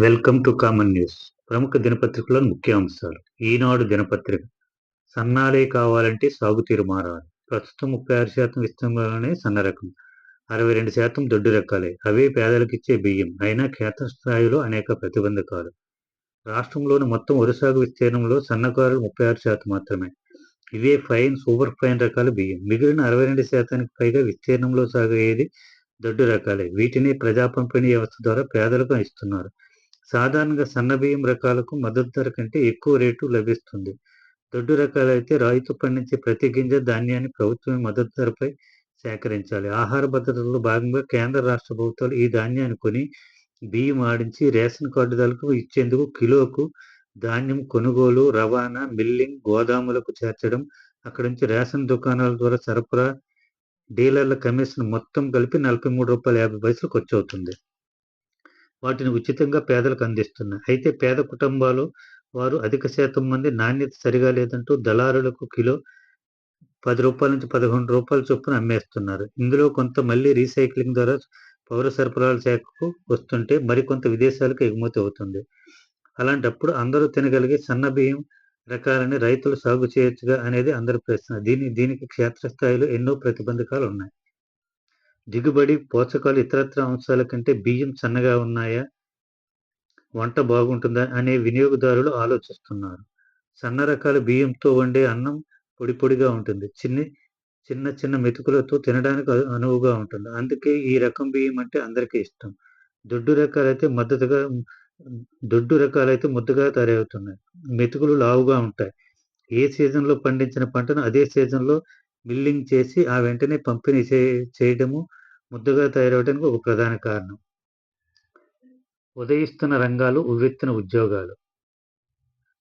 Welcome to common news ప్రముఖ దినపత్రికలో ముఖ్య అంశాలు. ఈనాడు దినపత్రిక. సన్నాలే కావాలంటే సాగుతీరు మారాలి. ప్రస్తుతం ముప్పై ఆరు శాతం విస్తీర్ణంలోనే సన్న రకం. అరవై రెండు శాతం దొడ్డు రకాలే. అవే పేదలకు ఇచ్చే బియ్యం. అయినా క్షేత్రస్థాయిలో అనేక ప్రతిబంధకాలు. రాష్ట్రంలోని మొత్తం వరి సాగు విస్తీర్ణంలో సన్నకారులు ముప్పై ఆరు శాతం మాత్రమే. ఇవే ఫైన్ సూపర్ ఫైన్ రకాల బియ్యం. మిగిలిన అరవై రెండు శాతానికి పైగా విస్తీర్ణంలో సాగేది దొడ్డు రకాలే. వీటిని ప్రజా పంపిణీ వ్యవస్థ ద్వారా పేదలకు ఇస్తున్నారు. సాధారణంగా సన్న బియ్యం రకాలకు మద్దతు ధర కంటే ఎక్కువ రేటు లభిస్తుంది. దొడ్డు రకాలైతే రైతు పండించే ప్రతి గింజ ధాన్యాన్ని ప్రభుత్వమే మద్దతు ధరపై సేకరించాలి. ఆహార భద్రతలో భాగంగా కేంద్ర రాష్ట్ర ప్రభుత్వాలు ఈ ధాన్యాన్ని కొని బియ్యం ఆడించి రేషన్ కార్డుదారులకు ఇచ్చేందుకు కిలోకు ధాన్యం కొనుగోలు రవాణా మిల్లింగ్ గోదాములకు చేర్చడం అక్కడి నుంచి రేషన్ దుకాణాల ద్వారా సరఫరా డీలర్ల కమిషన్ మొత్తం కలిపి నలభై మూడు రూపాయల యాభై పైసలు ఖర్చు అవుతుంది. వాటిని ఉచితంగా పేదలకు అందిస్తున్నాయి. అయితే పేద కుటుంబాలు వారు అధిక శాతం మంది నాణ్యత సరిగా లేదంటూ దళారులకు కిలో పది రూపాయల నుంచి పదకొండు రూపాయల చొప్పున అమ్మేస్తున్నారు. ఇందులో కొంత మళ్ళీ రీసైక్లింగ్ ద్వారా పౌర సరఫరాల శాఖకు వస్తుంటే మరికొంత విదేశాలకు ఎగుమతి అవుతుంది. అలాంటప్పుడు అందరూ తినగలిగే సన్న బియ్యం రకాలని రైతులు సాగు చేయొచ్చుగా అనేది అందరి ప్రశ్న. దీని దీనికి క్షేత్రస్థాయిలో ఎన్నో ప్రతిబంధకాలు ఉన్నాయి. దిగుబడి పోషకాలు ఇతరత్ర అంశాల కంటే బియ్యం సన్నగా ఉన్నాయా? వంట బాగుంటుందా? అనే వినియోగదారులు ఆలోచిస్తున్నారు. సన్న రకాల బియ్యంతో వండే అన్నం పొడి పొడిగా ఉంటుంది. చిన్ని చిన్న చిన్న మెతుకులతో తినడానికి అనువుగా ఉంటుంది. అందుకే ఈ రకం బియ్యం అంటే అందరికీ ఇష్టం. దొడ్డు రకాలైతే మద్దతుగా దొడ్డు రకాలైతే ముద్దగా తయారవుతున్నాయి. మెతుకులు లావుగా ఉంటాయి. ఏ సీజన్లో పండించిన పంటను అదే సీజన్లో మిల్లింగ్ చేసి ఆ వెంటనే పంపిణీ చే చేయడము ముద్దగా తయారవడానికి ఒక ప్రధాన కారణం. ఉదయిస్తున్న రంగాలు ఉవ్వెత్తిన ఉద్యోగాలు.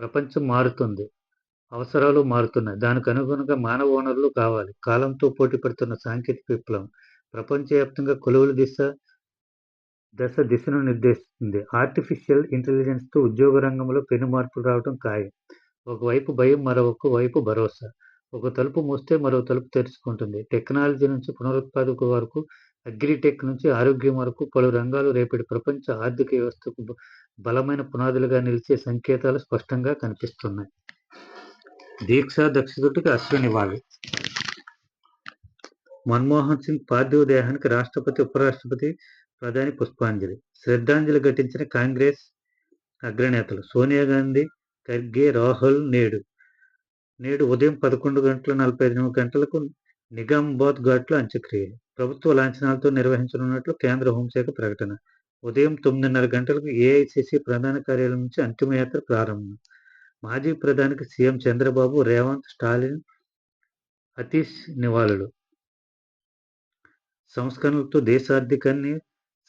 ప్రపంచం మారుతుంది. అవసరాలు మారుతున్నాయి. దానికి అనుగుణంగా మానవ వనరులు కావాలి. కాలంతో పోటీ పడుతున్న సాంకేతిక విప్లవం ప్రపంచవ్యాప్తంగా కొలువుల దిశ దశ దిశను నిర్దేశిస్తుంది. ఆర్టిఫిషియల్ ఇంటెలిజెన్స్తో ఉద్యోగ రంగంలో పెను మార్పులు రావడం ఖాయం. ఒకవైపు భయం మరొక వైపు భరోసా. ఒక తలుపు మూస్తే మరో తలుపు తెరుచుకుంటుంది. టెక్నాలజీ నుంచి పునరుత్పాదక వరకు అగ్రిటెక్ నుంచి ఆరోగ్యం వరకు పలు రంగాలు రేపటి ప్రపంచ ఆర్థిక వ్యవస్థకు బలమైన పునాదులుగా నిలిచే సంకేతాలు స్పష్టంగా కనిపిస్తున్నాయి. దీక్షా దక్షతకి అశ్వనివ్వాలి మన్మోహన్ సింగ్ పార్థివ దేహానికి రాష్ట్రపతి ఉపరాష్ట్రపతి ప్రధాని పుష్పాంజలి. శ్రద్ధాంజలి ఘటించిన కాంగ్రెస్ అగ్రనేతలు సోనియా గాంధీ ఖర్గే రాహుల్ నేడు నేడు ఉదయం పదకొండు గంటల నలభై ఐదు గంటలకు నిగామాబాద్ ఘాట్లో అంత్యక్రియలు ప్రభుత్వ లాంఛనాలతో నిర్వహించనున్నట్లు కేంద్ర హోంశాఖ ప్రకటన. ఉదయం తొమ్మిదిన్నర గంటలకు ఏఐసిసి ప్రధాన కార్యాలయం నుంచి అంతిమయాత్ర ప్రారంభం. మాజీ ప్రధానికి సీఎం చంద్రబాబు రేవంత్ స్టాలిన్ అతీష్ నివాళులు. సంస్కరణలతో దేశార్థికాన్ని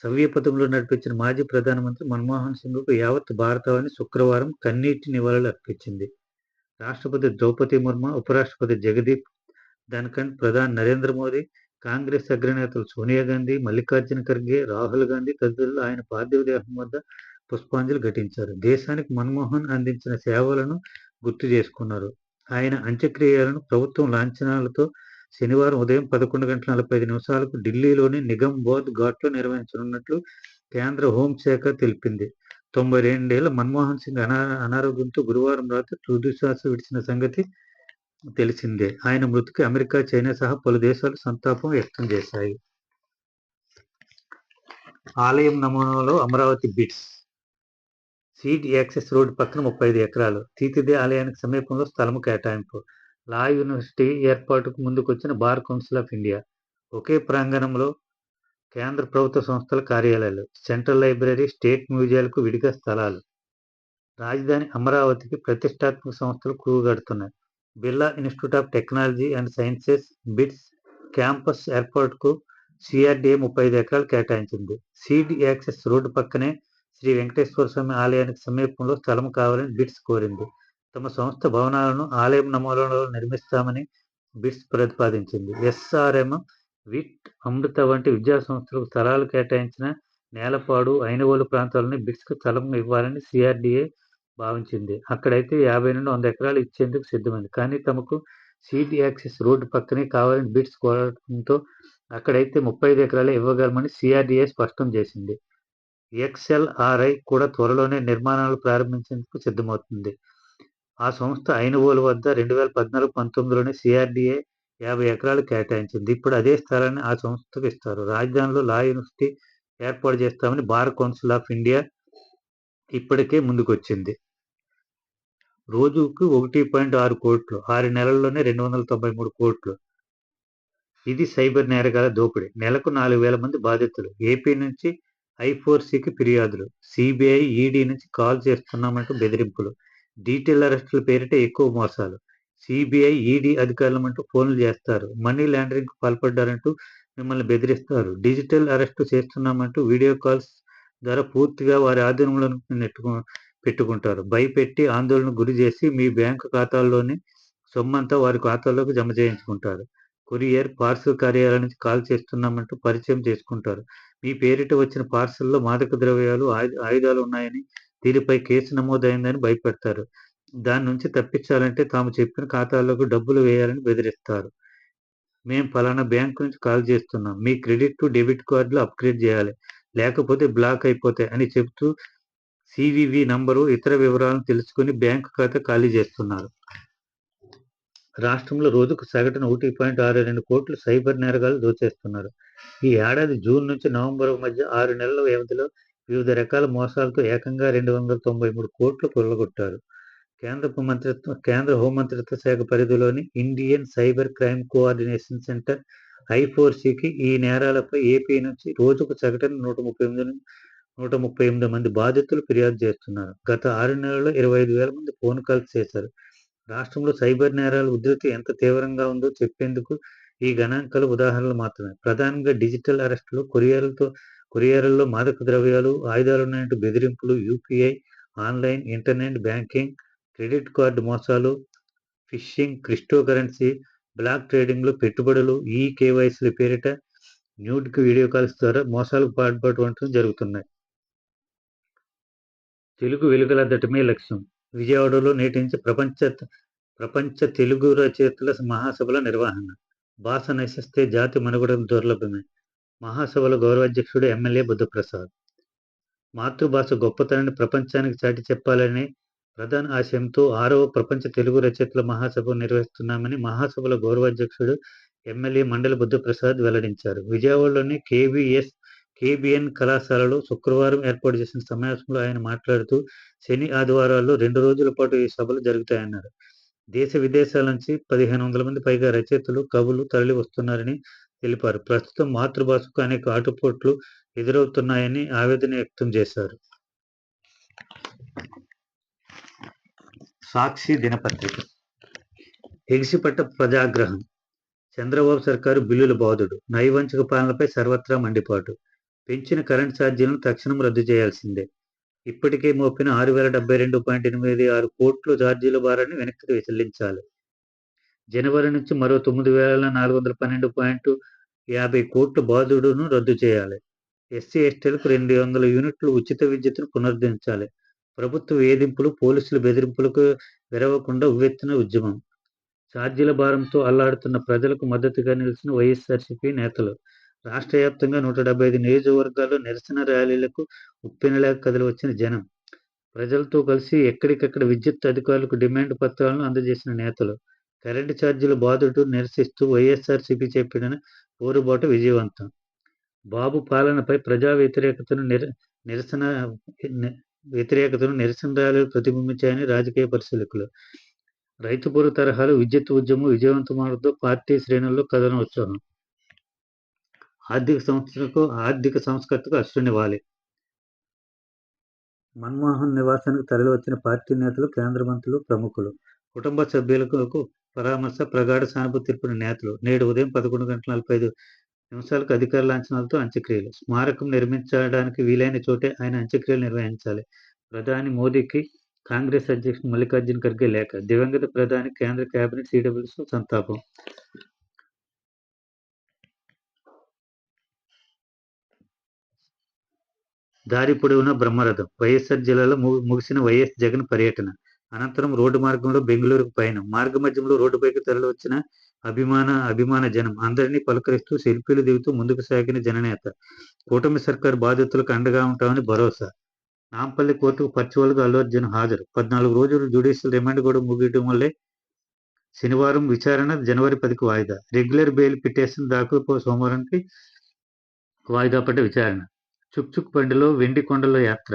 సవ్యపథంలో నడిపించిన మాజీ ప్రధానమంత్రి మన్మోహన్ సింగ్కు యావత్ భారతవాణి శుక్రవారం కన్నీటి నివాళులు అర్పించింది. రాష్ట్రపతి ద్రౌపది ముర్ము ఉపరాష్ట్రపతి జగదీప్ ధన్ఖండ్ ప్రధాని నరేంద్ర మోదీ కాంగ్రెస్ అగ్రనేతలు సోనియా గాంధీ మల్లికార్జున ఖర్గే రాహుల్ గాంధీ తదితరులు ఆయన పార్థివ దేహం వద్ద పుష్పాంజలి ఘటించారు. దేశానికి మన్మోహన్ అందించిన సేవలను గుర్తు చేసుకున్నారు. ఆయన అంత్యక్రియలను ప్రభుత్వం లాంఛనాలతో శనివారం ఉదయం పదకొండు గంటల నలభై ఐదు నిమిషాలకు ఢిల్లీలోని నిగంబోధ్ ఘాట్లో నిర్వహించనున్నట్లు కేంద్ర హోంశాఖ తెలిపింది. తొంభై రెండేళ్ళ మన్మోహన్ సింగ్ అనా అనారోగ్యంతో గురువారం రాత్రి తుదిశ్వాస విడిచిన సంగతి తెలిసిందే. ఆయన మృతికి అమెరికా చైనా సహా పలు దేశాలు సంతాపం వ్యక్తం చేశాయి. ఆలయం నమూనాలో Amaravati BITS. Seed access road పక్కన ముప్పై ఐదు ఎకరాలు. తీతిదే ఆలయానికి సమీపంలో స్థలము కేటాయింపు. లా యూనివర్సిటీ ఏర్పాటుకు ముందుకొచ్చిన బార్ కౌన్సిల్ ఆఫ్ ఇండియా. ఒకే ప్రాంగణంలో కేంద్ర ప్రభుత్వ సంస్థల కార్యాలయాలు సెంట్రల్ లైబ్రరీ స్టేట్ మ్యూజియాలకు విడిగా స్థలాలు. రాజధాని అమరావతికి ప్రతిష్టాత్మక సంస్థలు కూగడుతున్నాయి Birla institute of technology and sciences BITS campus ఎయిర్పోర్ట్కు CRDA ముప్పై ఐదు ఎకరాలు కేటాయించింది. సీడ్ యాక్సెస్ రోడ్డు పక్కనే శ్రీ వెంకటేశ్వర స్వామి ఆలయానికి సమీపంలో స్థలం కావాలని బిట్స్ కోరింది. తమ సంస్థ భవనాలను ఆలయం నమూనాలో నిర్మిస్తామని బిట్స్ ప్రతిపాదించింది. ఎస్ఆర్ఎం విట్ అమృత వంటి విద్యా సంస్థలకు స్థలాలు కేటాయించిన నేలపాడు ఐనవోలు ప్రాంతాలని బిట్స్కు స్థలం ఇవ్వాలని సిఆర్డీఏ భావించింది. అక్కడైతే యాభై నుండి వంద ఎకరాలు ఇచ్చేందుకు సిద్ధమైంది. కానీ తమకు సీడ్ యాక్సెస్ రోడ్డు పక్కనే కావాలని బిట్స్ కోరడంతో అక్కడైతే ముప్పై ఐదు ఎకరాలే ఇవ్వగలమని సిఆర్డీఏ స్పష్టం చేసింది. ఎక్స్ఎల్ఆర్ఐ కూడా త్వరలోనే నిర్మాణాలు ప్రారంభించేందుకు సిద్ధమవుతుంది. ఆ సంస్థ ఐనుగోలు వద్ద రెండు వేల పద్నాలుగు పంతొమ్మిదిలోనే సిఆర్డీఏ యాభై ఎకరాలు కేటాయించింది. ఇప్పుడు అదే స్థలాన్ని ఆ సంస్థకు ఇస్తారు. రాజధానిలో లా యూనివర్సిటీ ఏర్పాటు చేస్తామని బార్ కౌన్సిల్ ఆఫ్ ఇండియా ఇప్పటికే ముందుకొచ్చింది. రోజుకు ఒకటి పాయింట్ ఆరు కోట్లు ఆరు నెలల్లోనే రెండు వందల తొంభై మూడు కోట్లు. ఇది సైబర్ నేరగాల దోపిడీ. నెలకు నాలుగు వేల మంది బాధితులు. ఏపీ నుంచి ఐఫోర్సీకి ఫిర్యాదులు. సిబిఐ ఈడీ నుంచి కాల్ చేస్తున్నామంటూ బెదిరింపులు. డీటెయిల్ అరెస్టుల పేరిట ఎక్కువ మోసాలు. సిబిఐ ఈడీ అధికారులమంటూ ఫోన్లు చేస్తారు. మనీ లాండరింగ్ పాల్పడ్డారంటూ మిమ్మల్ని బెదిరిస్తారు. డిజిటల్ అరెస్టు చేస్తున్నామంటూ వీడియో కాల్స్ ద్వారా పూర్తిగా వారి ఆధీనంలో నెట్టుకు పెట్టుకుంటారు. భయపెట్టి ఆందోళన గురి చేసి మీ బ్యాంకు ఖాతాల్లోని సొమ్మంతా వారి ఖాతాల్లోకి జమ చేయించుకుంటారు. కొరియర్ పార్సల్ కార్యాలయం నుంచి కాల్ చేస్తున్నామంటూ పరిచయం చేసుకుంటారు. మీ పేరిట వచ్చిన పార్సల్లో మాదక ద్రవ్యాలు ఆయు- ఆయుధాలు ఉన్నాయని దీనిపై కేసు నమోదైందని భయపెడతారు. దాని నుంచి తప్పించాలంటే తాము చెప్పిన ఖాతాల్లోకి డబ్బులు వేయాలని బెదిరిస్తారు. మేము ఫలానా బ్యాంక్ నుంచి కాల్ చేస్తున్నాం. మీ క్రెడిట్ టు డెబిట్ కార్డులు అప్గ్రేడ్ చేయాలి. లేకపోతే బ్లాక్ అయిపోతాయి అని చెబుతూ సివివి నంబరు ఇతర వివరాలను తెలుసుకుని బ్యాంకు ఖాతా ఖాళీ చేస్తున్నారు. రాష్ట్రంలో రోజుకు సగటున ఒకటి పాయింట్ ఆరు రెండు కోట్లు సైబర్ నేరగాలు దోచేస్తున్నారు. ఈ ఏడాది జూన్ నుంచి నవంబర్ మధ్య ఆరు నెలల వ్యవధిలో వివిధ రకాల మోసాలతో ఏకంగా రెండు వందల తొంభై మూడు కోట్లు కొల్లగొట్టారు. కేంద్ర మంత్రిత్వ కేంద్ర హోంమంత్రిత్వ శాఖ పరిధిలోని Indian cyber crime coordination centre ఐఫోర్సీకి ఈ నేరాలపై ఏపీ నుంచి రోజుకు సగటున నూట ముప్పై ఎనిమిది నూట ముప్పై ఎనిమిది మంది బాధితులు ఫిర్యాదు చేస్తున్నారు. గత ఆరు నెలల్లో ఇరవై ఐదు వేల మంది ఫోన్ కాల్స్ చేశారు. రాష్ట్రంలో సైబర్ నేరాల ఉధృతి ఎంత తీవ్రంగా ఉందో చెప్పేందుకు ఈ గణాంకాలు ఉదాహరణలు మాత్రమే. ప్రధానంగా డిజిటల్ అరెస్టులు కొరియర్లతో కొరియర్లలో మాదక ద్రవ్యాలు ఆయుధాలు ఉన్నాయంటూ బెదిరింపులు UPI online internet banking credit card మోసాలు ఫిషింగ్ క్రిప్టో కరెన్సీ బ్లాక్ ట్రేడింగ్లు పెట్టుబడులు ఈ కేవైసీల పేరిట న్యూడ్కి వీడియో కాల్స్ ద్వారా మోసాలకు పాల్పడటం జరుగుతున్నాయి. తెలుగు వెలుగులద్దటమే లక్ష్యం. విజయవాడలో నేటి నుంచి ప్రపంచ ప్రపంచ తెలుగు రచయితల మహాసభల నిర్వహణ. భాష నశిస్తే జాతి మనుగడ దుర్లభమే. మహాసభల గౌరవాధ్యక్షుడు ఎమ్మెల్యే బుద్ధప్రసాద్. మాతృభాష గొప్పతనాన్ని ప్రపంచానికి చాటి చెప్పాలని ప్రధాన ఆశయంతో ఆరవ ప్రపంచ తెలుగు రచయితల మహాసభ నిర్వహిస్తున్నామని మహాసభల గౌరవాధ్యక్షుడు ఎమ్మెల్యే మండలి బుద్ధప్రసాద్ వెల్లడించారు. విజయవాడలోని కేవీఎస్ కేబిఎన్ కళాశాలలో శుక్రవారం ఏర్పాటు చేసిన సమావేశంలో ఆయన మాట్లాడుతూ శని ఆదివారాల్లో రెండు రోజుల పాటు ఈ సభలు జరుగుతాయన్నారు. దేశ విదేశాల నుంచి పదిహేను వందల మంది పైగా రచయితలు కవులు తరలి వస్తున్నారని తెలిపారు. ప్రస్తుతం మాతృభాషకు అనేక ఆటుపోట్లు ఎదురవుతున్నాయని ఆవేదన వ్యక్తం చేశారు. సాక్షి దినపత్రిక. ఎగిసిపట్ట ప్రజాగ్రహం. చంద్రబాబు సర్కారు బిల్లుల బాధుడు. నైవంచక పాలనపై సర్వత్రా మండిపాటు. పెంచిన కరెంట్ ఛార్జీలను తక్షణం రద్దు చేయాల్సిందే. ఇప్పటికే మోపిన ఆరు వేల డెబ్బై రెండు పాయింట్ ఎనిమిది ఆరు కోట్లు ఛార్జీల భారాన్ని వెనక్కి చెల్లించాలి జనవరి నుంచి మరో తొమ్మిది వేల నాలుగు వందల పన్నెండు పాయింట్ యాభై కోట్ల బాధుడును రద్దు చేయాలి. ఎస్సీ ఎస్టీలకు రెండు వందల యూనిట్లు ఉచిత విద్యుత్తును పునరుద్ధరించాలి. ప్రభుత్వ వేధింపులు పోలీసుల బెదిరింపులకు విరవకుండా ఉవ్వెత్తిన ఉద్యమం. ఛార్జీల భారంతో అల్లాడుతున్న ప్రజలకు మద్దతుగా నిలిచిన వైఎస్ఆర్సీపీ నేతలు. రాష్ట్ర వ్యాప్తంగా నూట డెబ్బై ఐదు నియోజకవర్గాల్లో నిరసన ర్యాలీలకు ఉప్పెనలేక కదిలి వచ్చిన జనం. ప్రజలతో కలిసి ఎక్కడికక్కడ విద్యుత్ అధికారులకు డిమాండ్ పత్రాలను అందజేసిన నేతలు. కరెంటు ఛార్జీల బాధుడు నిరసిస్తూ వైఎస్ఆర్సీపీ చెప్పిన పోరుబాటు విజయవంతం. బాబు పాలనపై ప్రజా వ్యతిరేకతను నిర నిరసన వ్యతిరేకతను నిరసన ప్రతిబింబించాయని రాజకీయ పరిశీలకులు. రైతు పొరు తరహాలో విద్యుత్ ఉద్యమం విజయవంతమవడంతో పార్టీ శ్రేణుల్లో కథన ఉత్సాహం. ఆర్థిక సంస్థలకు ఆర్థిక సంస్కర్తకు అశ్రునివ్వాలి మన్మోహన్ నివాసానికి తరలివచ్చిన పార్టీ నేతలు కేంద్ర మంత్రులు ప్రముఖులు. కుటుంబ సభ్యులకు పరామర్శ ప్రగాఢ సానుభూతి తెలిపిన నేతలు. నేడు ఉదయం పదకొండు గంటల నలభై ఐదు నిమిషాలకు అధికార లాంఛనాలతో అంత్యక్రియలు. స్మారకం నిర్మించడానికి వీలైన చోటే ఆయన అంత్యక్రియలు నిర్వహించాలి. ప్రధాని మోదీకి కాంగ్రెస్ అధ్యక్షుడు మల్లికార్జున ఖర్గే లేఖ. దివంగత ప్రధాని కేంద్ర కేబినెట్ సిడబ్ల్యూస్ సంతాపం. దారి పొడవున బ్రహ్మరథం. వైఎస్ఆర్ జిల్లాలో ముగిసిన వైఎస్ జగన్ పర్యటన. అనంతరం రోడ్డు మార్గంలో బెంగళూరుకు పయనం. మార్గ మధ్యంలో రోడ్డుపైకి తరలి వచ్చిన అభిమాన అభిమాన జనం. అందరినీ పలకరిస్తూ సెల్ఫీలు దిగుతూ ముందుకు సాగిన జననేత. కూటమి సర్కార్ బాధితులకు అండగా ఉంటామని భరోసా. నాంపల్లి కోర్టుకు పర్చువల్గా అల్లు అర్జున్ హాజరు. పద్నాలుగు రోజులు జ్యుడిషియల్ రిమాండ్ కూడా ముగియడం వల్లే శనివారం విచారణ జనవరి పదికి వాయిదా. రెగ్యులర్ బెయిల్ పిటిషన్ దాఖలు సోమవారానికి వాయిదా పడ్డ విచారణ. చుక్చుక్ బండిలో వెండి కొండల యాత్ర.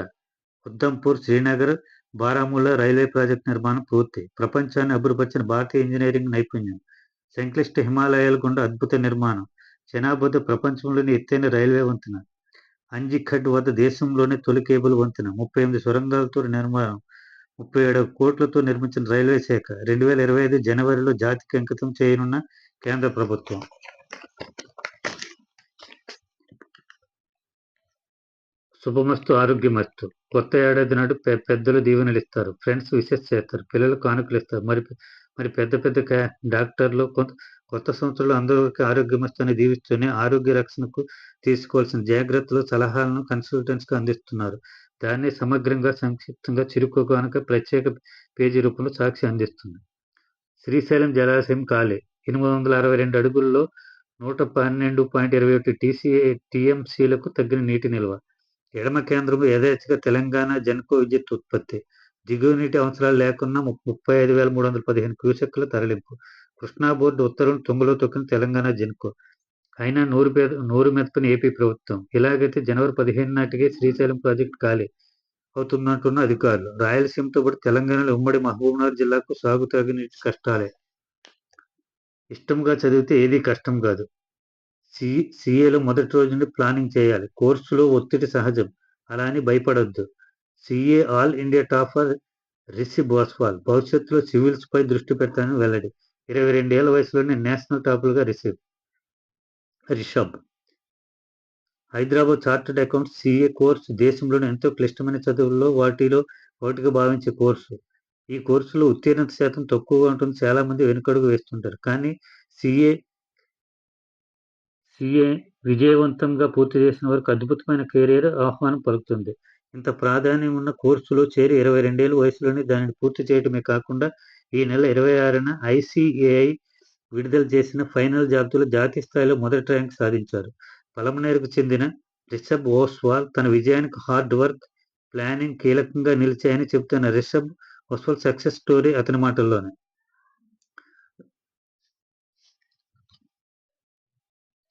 ఉద్దంపూర్ శ్రీనగర్ బారాముల్లా రైల్వే ప్రాజెక్టు నిర్మాణం పూర్తి. ప్రపంచాన్ని అభివృపరిచిన భారతీయ ఇంజనీరింగ్ నైపుణ్యం. సంక్లిష్ట హిమాలయాల గుండా అద్భుత నిర్మాణం. చెనాబద్ద ప్రపంచంలోని ఎత్తైన రైల్వే వంతెన. అంజిఖడ్ వద్ద దేశంలోనే తొలి కేబుల్ వంతెన. ముప్పై ఎనిమిది సొరంగాలతో నిర్మాణం. ముప్పై ఏడు కోట్లతో నిర్మించిన రైల్వే శాఖ. రెండు వేల ఇరవై ఐదు జనవరిలో జాతికి అంకితం చేయనున్న కేంద్ర ప్రభుత్వం. శుభమస్తు ఆరోగ్యమస్తు. కొత్త ఏడాది నాడు పెద్దలు దీవెనలు ఇస్తారు ఫ్రెండ్స్ విషెస్ చేస్తారు. పిల్లలు కానుకలు ఇస్తారు మరి మరి పెద్ద పెద్ద డాక్టర్లు కొత్త కొత్త సంవత్సరంలో అందరికీ ఆరోగ్యమస్తు అని దీవిస్తూనే ఆరోగ్య రక్షణకు తీసుకోవాల్సిన జాగ్రత్తలు సలహాలను కన్సల్టెంట్స్కి అందిస్తున్నారు. దాన్ని సమగ్రంగా సంక్షిప్తంగా చిరుకు కనుక ప్రత్యేక పేజీ రూపంలో సాక్షి అందిస్తుంది. శ్రీశైలం జలాశయం కాలే ఎనిమిది వందల అరవై రెండు అడుగుల్లో నూట పన్నెండు పాయింట్ ఇరవై ఒకటి టీసీ టీఎంసీలకు తగ్గిన నీటి నిల్వ. ఎడమ కేంద్రం యథేచ్ఛగా తెలంగాణ జన్కో విద్యుత్ ఉత్పత్తి. దిగువ నీటి అవసరాలు లేకున్నా ముప్పై ఐదు వేల మూడు వందల పదిహేను క్యూసెక్ల తరలింపు. కృష్ణా బోర్డు ఉత్తర్వులు తుంగలో తొక్కిన తెలంగాణ జన్కో. అయినా నూరు పేద నూరు మెత్తని ఏపీ ప్రభుత్వం. ఇలాగైతే జనవరి పదిహేను నాటికే శ్రీశైలం ప్రాజెక్టు ఖాళీ అవుతుందంటున్న అధికారులు. రాయలసీమతో పాటు తెలంగాణలో ఉమ్మడి మహబూబ్నగర్ జిల్లాకు సాగు తాగునీటి కష్టాలే. ఇష్టంగా చదివితే ఏది కష్టం కాదు. సి సిఏలో మొదటి రోజు నుండి ప్లానింగ్ చేయాలి. కోర్సులో ఒత్తిడి సహజం. అలా అని భయపడొద్దు. CA all India topper Rishi Boswal భవిష్యత్తులో సివిల్స్ పై దృష్టి పెట్టాలని వెల్లడి. ఇరవై రెండేళ్ళ వయసులోనే national టాపర్గా Rishabh Rishabh. Hyderabad chartered account CA course దేశంలోని ఎంతో క్లిష్టమైన చదువుల్లో వాటిలో ఒకటిగా భావించే కోర్సు. ఈ కోర్సులో ఉత్తీర్ణత శాతం తక్కువగా ఉంటుంది. చాలా మంది వెనుకడుగు వేస్తుంటారు. కానీ సిఏ సిఏ విజయవంతంగా పూర్తి చేసిన వరకు అద్భుతమైన కెరీర్ ఆహ్వానం పలుకుతుంది. ఇంత ప్రాధాన్యం ఉన్న కోర్సులో చేరి ఇరవై రెండేళ్ళ వయసులోనే దానిని పూర్తి చేయడమే కాకుండా ఈ నెల ఇరవై ఆరున ఐసిఏఐ విడుదల చేసిన ఫైనల్ జాబితాలో జాతీయ స్థాయిలో మొదటి ర్యాంక్ సాధించారు. పలమనేరుకు చెందిన రిషబ్ ఓస్వాల్ తన విజయానికి హార్డ్ వర్క్ ప్లానింగ్ కీలకంగా నిలిచాయని చెబుతున్న రిషబ్ ఓస్వాల్ సక్సెస్ స్టోరీ అతని మాటల్లోనే.